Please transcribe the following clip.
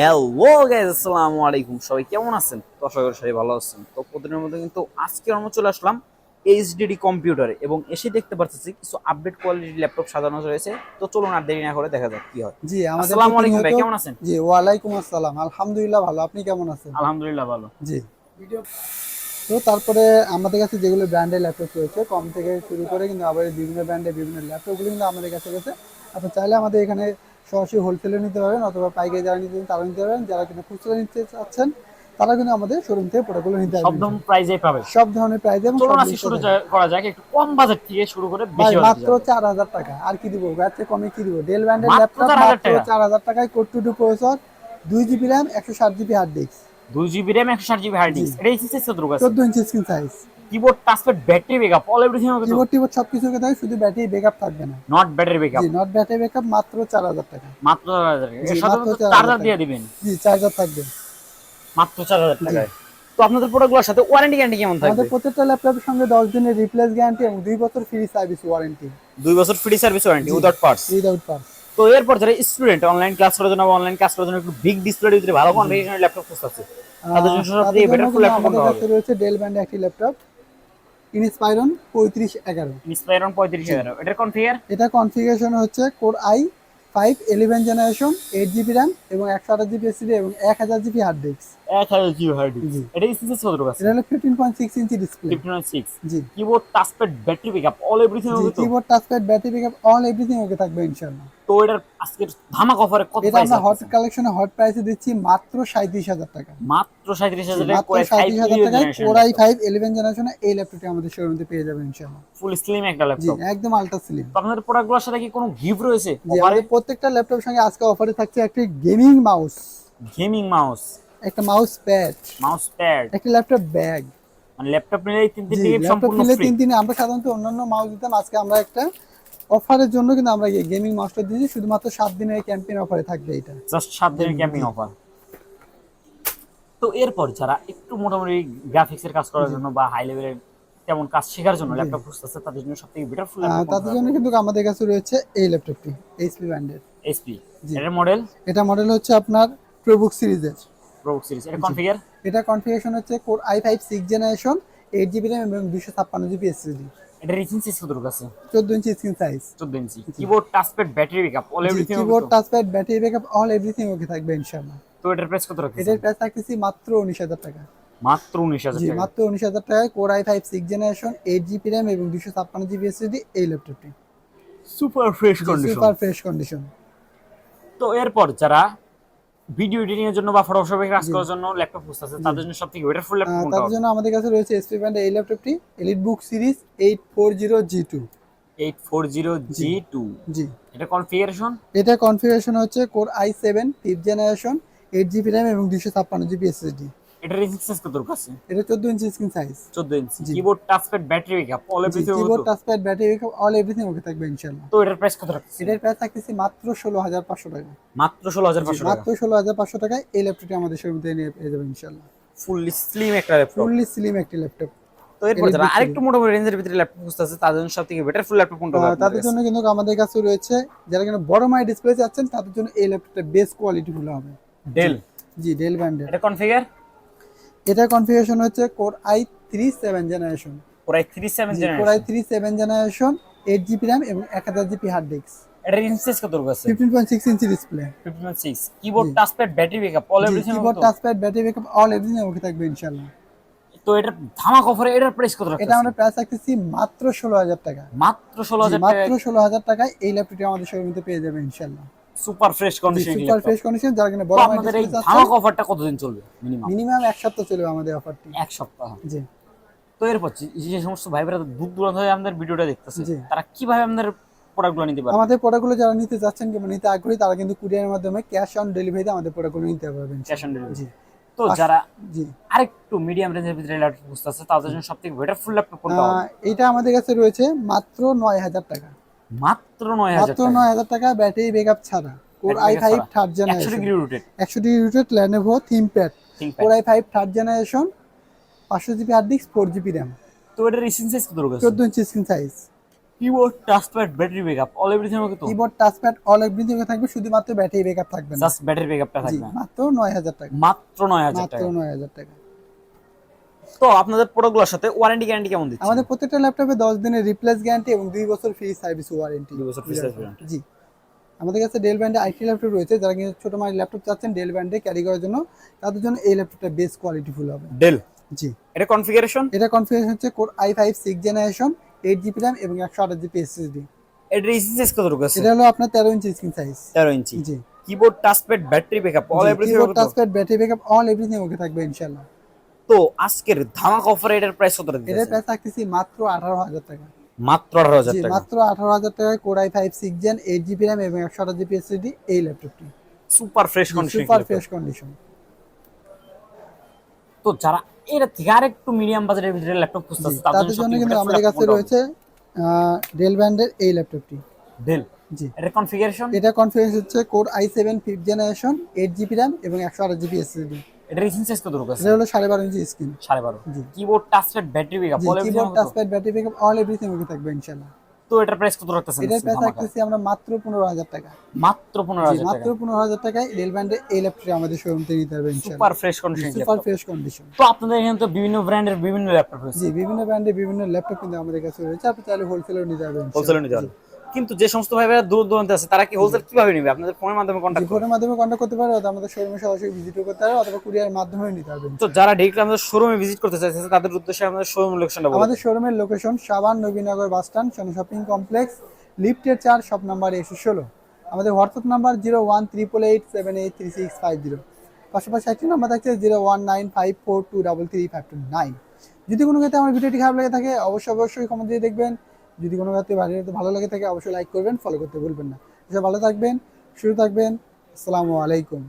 Hello guys আসসালামু আলাইকুম। সবাই কেমন আছেন? তো আশা করি সবাই ভালো আছেন। তো প্রতিদিনের মধ্যে কিন্তু আজকে আমরা চলে আসলাম এইচডিডি কম্পিউটারে এবং এসে দেখতে পাচ্ছি কিছু আপডেট কোয়ালিটির ল্যাপটপ সাজানো রয়েছে। তো চলুন আর দেরি না করে দেখা যাক কি হয়। জি আসসালামু আলাইকুম ভাই কেমন আছেন? জি ওয়ালাইকুম আসসালাম। আলহামদুলিল্লাহ ভালো। আপনি কেমন আছেন? আলহামদুলিল্লাহ ভালো। জি। তো তারপরে আমাদের কাছে যেগুলো ব্র্যান্ডের ল্যাপটপ রয়েছে কম থেকে শুরু করে কিন্তু আবার বিভিন্ন ব্র্যান্ডের বিভিন্ন ল্যাপটপগুলো কিন্তু আমাদের কাছে গেছে আপনি চাইলে আমাদের এখানে সরাসরি হোলসেলে নিতে পারবেন অথবা পাইকারি যারা নিতে তারা নিতে পারবেন। যারা কিন্তু খুচরা নিতে চাচ্ছেন তারা কিন্তু আমাদের শোরুম থেকে প্রোডাক্টগুলো নিতে সব পারবেন দাম প্রাইজে পাবে সব ধরনের প্রাইস এবং চলুন আজকে শুরু করা যাক। একটু কম বাজেট থেকে শুরু করে বেশি মাত্র বাজেট চার হাজার টাকা। আর কি দিব? চেয়ে কমে কি দিব? ডেল ব্র্যান্ডের ল্যাপটপ মাত্র টাকা। চার হাজার টাকায় কোড টু টু প্রসেসর দুই জিবি র্যাম একশো ষাট জিবি হার্ড ডিস্ক দুই জিবি র্যাম একশো ষাট জিবি হার্ড ডিস্ক এটা আছে। চোদ্দ inch screen size keyboard touchpad battery backup all everything হবে কিবোর্ড টিবোর্ড সবকিছু থাকে শুধু ব্যাটারি ব্যাকআপ থাকবে না। নট ব্যাটারি ব্যাকআপ জি নট ব্যাটারি ব্যাকআপ মাত্র চার হাজার টাকা। মাত্র 4000 এর সাথে 4000 চার্জার টাকা। দিয়ে দিবেন। জি চার্জার থাকবে। মাত্র 4000 টাকায়। তো আপনাদের প্রোডাক্টগুলোর সাথে ওয়ারেন্টি গ্যারান্টি কেমন থাকবে? আমাদের প্রত্যেকটা ল্যাপটপের সঙ্গে দশ দিনের রিপ্লেস গ্যারান্টি এবং দুই বছর ফ্রি সার্ভিস ওয়ারেন্টি দুই বছর free service warranty without parts without parts তো এরপর যারা স্টুডেন্ট অনলাইন ক্লাস করার জন্য অনলাইন ক্লাস করার জন্য একটু বিগ ডিসপ্লে ভিতরে ভালো কনফিগারেশনের ল্যাপটপ খুঁজতেছে তাদের জন্য বেটার ল্যাপটপ রয়েছে ডেল ব্র্যান্ডের একটি ল্যাপটপ ইনস্পাইরন পঁয়ত্রিশ এগারো। ইন্সপায়রন 35000 এটার কনফিগার এটা কনফিগারেশন হচ্ছে core i five eleven generation eight GB RAM এবং একশো আঠাশ জিবি এসিডি এবং এক হাজার GB hard disk 1000 GB hard. Disk এটা ইসিসি কত আছে। এটা হলো fifteen point six inch display 156 জি। Keyboard touchpad battery backup all everything তো? Keyboard touchpad battery backup all everything okay থাকবে ইনশাআল্lah তো এটার আজকের ধামাক অফারে কত এটা আমরা হট কালেকশনে হট প্রাইসে দিচ্ছি মাত্র সাঁত্রিশ হাজার টাকা। মাত্র 37000 টাকা মাত্র করে টাকায় কোরাই ফাইভ ইলেভেন জেনারেশনে এই ল্যাপটপটি আমাদের শোরুমে পেয়ে যাবেন ইনশাআল্lah ফুল স্লিম একটা জি ল্যাপটপ একদম আলট্রা স্লিম আপনাদের প্রোডাক্টগুলোর সাথে কি কোনো গিফট রয়েছে? আমাদের প্রত্যেকটা ল্যাপটপের সঙ্গে আজকে অফারে থাকছে একটি গেমিং মাউস গেমিং মাউস একটা মাউস প্যাড মাউস প্যাড একটা ল্যাপটপ ব্যাগ মানে ল্যাপটপ নিলে তিন তিন জি থেকে ল্যাপটপ সম্পূর্ণ নিলে তিন দিনে আমরা সাধারণত অন্যান্য মাউস দিতাম। আজকে আমরা একটা অফারের জন্য কিন্তু আমরা এই গেমিং মাস্টার দিয়েছি শুধুমাত্র সাত দিনের ক্যাম্পেইন অফারে থাকবে এটা জাস্ট সাত দিনের ক্যাম্পিং অফার। তো এরপর যারা একটু মোটামুটি গ্রাফিক্স এর কাজ করার জন্য বা হাই লেভেলের তেমন কাজ শেখার জন্য ল্যাপটপ খুঁজতেছে তাদের জন্য সবথেকে বেটার ফুল তাদের জন্য কিন্তু আমাদের কাছে রয়েছে এই ল্যাপটপটি এইচপি ব্র্যান্ডের জি। এটার মডেল এটা মডেল হচ্ছে আপনার প্রোবুক সিরিজের প্রো সিরিজ এটা কনফিগার এটা কনফিগারেশন হচ্ছে core i five six generation eight GB RAM এবং দুশো ছাপ্পান্ন জিবি এসএসডি এটা রিচিং সিক্স কত আছে? চোদ্দ inch screen size 14 inch. Keyboard touchpad battery backup all everything keyboard touchpad battery backup all everything okay থাকবে ইনশাআল্লাহ। তো এটার প্রাইস কত রাখছে এটার প্রাইস থাকতেছি মাত্র উনিশ হাজার টাকা। মাত্র 19000 জি টাকা। মাত্র উনিশ হাজার টাকায় core i five six generation eight GB RAM এবং দুশো ছাপ্পান্ন জিবি এসএসডি এই ল্যাপটপটি super fresh condition super fresh condition তো এরপর যারা ভিডিও এডিটিং এর জন্য বা ফটোশপে কাজ করার জন্য ল্যাপটপ খুঁজতেছে তাদের জন্য সবথেকে বেটার ফুল ল্যাপটপ কোনটা তাদের জন্য আমাদের কাছে রয়েছে এসপি ব্র্যান্ডের এই ল্যাপটপটি EliteBook series eight four zero G two 840G2 জি। এটা কনফিগারেশন এটা কনফিগারেশন হচ্ছে core i seven fifth generation eight GB RAM এবং দুশো ছাপ্পান্ন এটা রেজিস্ট্যান্স কত আছে? এটা চোদ্দ inch screen size 14 inch. Keyboard touchpad battery backup all everything keyboard touchpad battery backup all everything okay থাকবে ইনশাআল্লাহ। তো এটার প্রাইস কত রাখছে এটার প্রাইস থাকতেছে মাত্র ষোলো হাজার পাঁচশো টাকা। মাত্র 16500 টাকা। মাত্র ষোলো হাজার পাঁচশো টাকায় এই ল্যাপটপটি আমাদের শোরুম থেকে নিয়ে পেয়ে যাবে ইনশাআল্লাহ। ফুললি স্লিম একটা ল্যাপটপ ফুললি স্লিম একটি ল্যাপটপ তো এরপর যারা আরেকটু মোটামুটি রেঞ্জের ভিতরে ল্যাপটপ খুঁজতে আছে তাদের জন্য সবথেকে বেটার ফুল ল্যাপটপ কোনটা হবে তাদের জন্য কিন্তু আমাদের কাছে রয়েছে যারা কিনা বড় মাই ডিসপ্লে চাচ্ছেন তাদের জন্য এই ল্যাপটপটা বেস্ট কোয়ালিটি হবে। ডেল জি ডেল ব্র্যান্ডের এটা কনফিগার এটা কনফিগারেশন হচ্ছে core i three seven generation পুরাই 37 core i three seven generation eight GB RAM এবং এক হাজার জিবি হার্ড ডিস্ক এটা কত আছে fifteen point six inch display 15.6 keyboard touchpad battery backup all everything keyboard touchpad battery backup all everything okay থাকবে ইনশাআল্লাহ। তো এটার ধামাক অফারে এটার প্রাইস কত এটা আমরা প্রাইস রাখতেছি মাত্র ষোলো হাজার টাকা। মাত্র 16000 টাকা মাত্র ষোলো হাজার টাকায় এই ল্যাপটপটি আমাদের শোরুমে পেয়ে যাবে ইনশাআল্লাহ। Super fresh condition super fresh condition যারা তো বড় আপনাদের এই ধামাক অফারটা কতদিন চলবে মিনিমাম মিনিমাম এক সপ্তাহ চলবে আমাদের অফারটি এক সপ্তাহ। জি। তো এরপর যে- সমস্ত দূর দূরান্ত হয়ে আমাদের ভিডিওটা দেখতেছে তারা কীভাবে আমাদের প্রোডাক্টগুলো নিতে পারবে? আমাদের প্রোডাক্টগুলো যারা নিতে যাচ্ছেন কিংবা নিতে আগ্রহী তারা কিন্তু কুরিয়ারের মাধ্যমে ক্যাশ অন ডেলিভারিতে আমাদের প্রোডাক্টগুলো নিতে পারবেন। ক্যাশ অন ডেলিভারি তো যারা জি। আরেকটু মিডিয়াম রেঞ্জের ভিতরে ল্যাপটপ তাদের জন্য সবথেকে বেটার ফুল ল্যাপটপ কোনটা এটা আমাদের কাছে রয়েছে মাত্র নয় হাজার টাকা। মাত্র 9000 মাত্র টাকা। নয় হাজার টাকা ব্যাটারি ব্যাকআপ ছাড়া। Core third 100 generation degree rotate একশো ডিগ্রি কোর থার্ড জেনারেশন পাঁচশো GB hard disk four GB RAM তো এটা রিসেন্ট সাইজ কত inch screen size keyboard touchpad battery backup all everything okay তো? কিবোর্ড টাচপ্যাড অল এভরিথিং থাকবে শুধুমাত্র battery backup থাকবে না। জাস্ট ব্যাটারি ব্যাকআপটা থাকবে। মাত্র নয় হাজার টাকা। মাত্র নয় হাজার মাত্র টাকা। নয় হাজার টাকা। তো আপনাদের প্রোডাক্টগুলোর সাথে ওয়ারেন্টি গ্যারান্টি কেমন দিচ্ছে আমাদের প্রত্যেকটা ল্যাপটপে দশ দিনের রিপ্লেস গ্যারান্টি এবং দুই বছর ফ্রি সার্ভিস ওয়ারেন্টি দুই বছর free service warranty। জি। আমাদের কাছে ডেল ব্র্যান্ডে আইটি ল্যাপটপ রয়েছে যারা কিন্তু ছোট মানের ল্যাপটপ চাচ্ছেন ডেল ব্র্যান্ডে ক্যারি করার জন্য তাদের জন্য এই ল্যাপটপটা বেস্ট কোয়ালিটিফুল হবে। ডেল জি। এটা কনফিগারেশন এটা কনফিগারেশন হচ্ছে core i five six generation eight GB RAM এবং একশো আঠাশ জিবি এসএসডি এটার ইসিএস কত রকম আছে? এটা হলো আপনার তেরো ইঞ্চি স্ক্রিন সাইজ 13 ইঞ্চি জি। Keyboard touchpad battery backup all everything keyboard touchpad battery backup all everything okay থাকবে ইনশাআল্লাহ। তো আজকের ধামাক অফারে এটার প্রাইস কত এটার দিতেছে প্রাইস থাকতেছি মাত্র আঠারো হাজার টাকা। মাত্র 18000 টাকা। মাত্র আঠারো হাজার টাকায় core i five six gen eight GB RAM এবং একশো আঠাশ জিবি এসএসডি এই ল্যাপটপটি super fresh condition super fresh condition তো যারা এটা থেকে আর একটু মিডিয়াম বাজারের ভিতরে ল্যাপটপ খুঁজতেছে তাদের জন্য কিন্তু আমাদের কাছে রয়েছে ডেল ব্র্যান্ডের এই ল্যাপটপটি ডেল জি। এটা কনফিগারেশন এটা কনফিগারেশন হচ্ছে core i seven fifth generation eight GB RAM এবং একশো আঠাশ জিবি এসএসডি এটা রিসেন্ট সাইজ কত রকম আছে? এটা হলো সাড়ে বারো ইঞ্চি স্ক্রিন সাড়ে বারো। জি। Keyboard touchpad battery backup all keyboard touchpad battery backup all everything okay থাকবে ইনশাআল্লাহ। তো এটার প্রাইস কত রাখতেছেন এটার প্রাইস রাখতেছি আমরা মাত্র পনেরো হাজার টাকা। মাত্র পনেরো জি, হাজার মাত্র টাকা পনেরো হাজার টাকায় ডেল ব্র্যান্ডের এই ল্যাপটপটি আমাদের শোরুম থেকে নিতে ইনশাআল্লাহ। Super fresh condition super fresh condition তো আপনাদের এখানে তো বিভিন্ন ব্র্যান্ডের বিভিন্ন ল্যাপটপ রয়েছে। জি বিভিন্ন ব্র্যান্ডের বিভিন্ন ল্যাপটপ কিন্তু আমাদের কাছে রয়েছে। আপনি চাইলে হোলসেলও নিতে পারবেন হোলসেলে নিতে পারবেন। কিন্তু যে সমস্ত ভাই ভাইরা দূর দূরান্তে আছে তারা কি হোলসেল কীভাবে নেবে? আপনাদের ফোনের মাধ্যমে কন্ট্যাক্ট ফোনের মাধ্যমে কন্ট্যাক্ট করতে পারো অথবা আমাদের শোরুমে সরাসরি ভিজিটও করতে পারো অথবা কুরিয়ারের মাধ্যমেও নিতে পারবেন। তো যারা ডিরেক্টলি আমাদের শোরুমে ভিজিট করতে চাইছে তাদের উদ্দেশ্যে আমাদের শোরুম লোকেশনটা বলুন। আমাদের শোরুমের লোকেশন সাবান নবীনগর বাস স্ট্যান্ড শনি শপিং কমপ্লেক্স লিফটের চার শপ নাম্বার একশো ষোলো। আমাদের WhatsApp number zero one triple eight seven eight three six five zero পাশাপাশি একটি নাম্বার থাকছে zero one nine five four two double three five two nine যদি কোনো ক্ষেত্রে আমার ভিডিওটি খারাপ লেগে থাকে অবশ্যই অবশ্যই কমেন্ট দিয়ে দেখবেন। যদি কোনো ক্ষেত্রে বাড়িতে ভালো লাগে থাকে, অবশ্যই লাইক করবেন ফলো করতে ভুলবেন না। এসব ভালো থাকবেন শুরু থাকবেন, আসসালামু আলাইকুম।